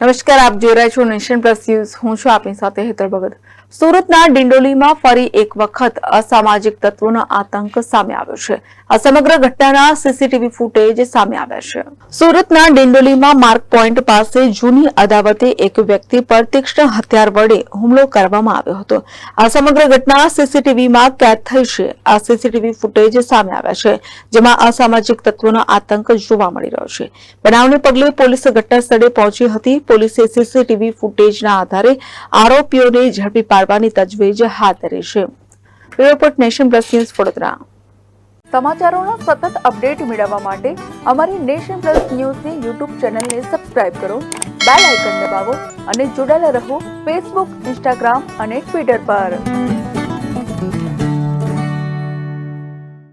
નમસ્કાર, આપ જોઈ રહ્યા છો નેશન પ્લસ ન્યૂઝ. હું છું આપની સાથે હેતર ભગત. સુરતના ડિંડોલીમાં ફરી એક વખત અસામાજિક તત્વોનો આતંક સામે આવ્યો છે. આ સમગ્ર ઘટનાના સીસીટીવી ફૂટેજ સામે આવ્યા છે. સુરતના ડિંડોલીમાં માર્ક પોઈન્ટ પાસે જૂની અદાવતે એક વ્યક્તિ પર તીક્ષ્ણ હથિયાર વડે હુમલો કરવામાં આવ્યો હતો. આ સમગ્ર ઘટના સીસીટીવીમાં કેદ થઈ છે. આ સીસીટીવી ફૂટેજ સામે આવ્યા છે, જેમાં અસામાજિક તત્વોનો આતંક જોવા મળી રહ્યો છે. બનાવને પગલે પોલીસ ઘટના સ્થળે પહોંચી હતી. પોલીસે સીસીટીવી ફૂટેજના આધારે આરોપીઓને ઝડપી પાડવાની તજવીજ હાથ ધરી છે. Report nation plus news Vadodara. સમાચારોનો સતત અપડેટ મેળવવા માટે અમારી નેશન પ્લસ ન્યૂઝની યુટ્યુબ ચેનલને સબસ્ક્રાઇબ કરો, બેલ આઇકન દબાવો અને જોડાયેલા રહો ફેસબુક, ઇન્સ્ટાગ્રામ અને ટ્વિટર પર.